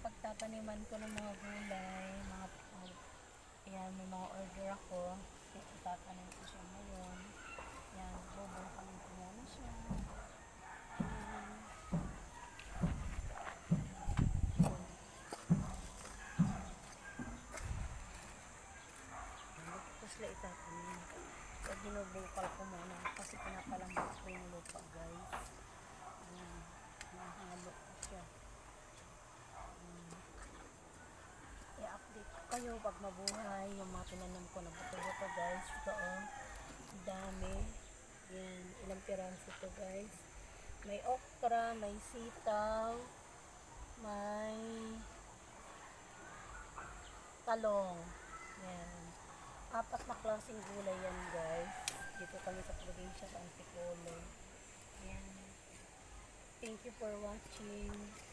pagtataniman ko ng mga gulay, mga uh, ayan, may mga order ako. Itatanim ko siya ngayon. Ayan, bobo kami ko muna siya. Ayan. Tapos lang itatanim. Pag ginubukal ko muna kasi pinapalambot ko yung Kayo pag mabuhay yung mga tinanim ko na buto-buto guys. Ito dami. Yan, ilang piraso to guys. May okra, may sitaw, may talong. Yan. Apat na klaseng gulay yan guys. Dito kami sa probinsya sa Antipolo. Yan. Thank you for watching.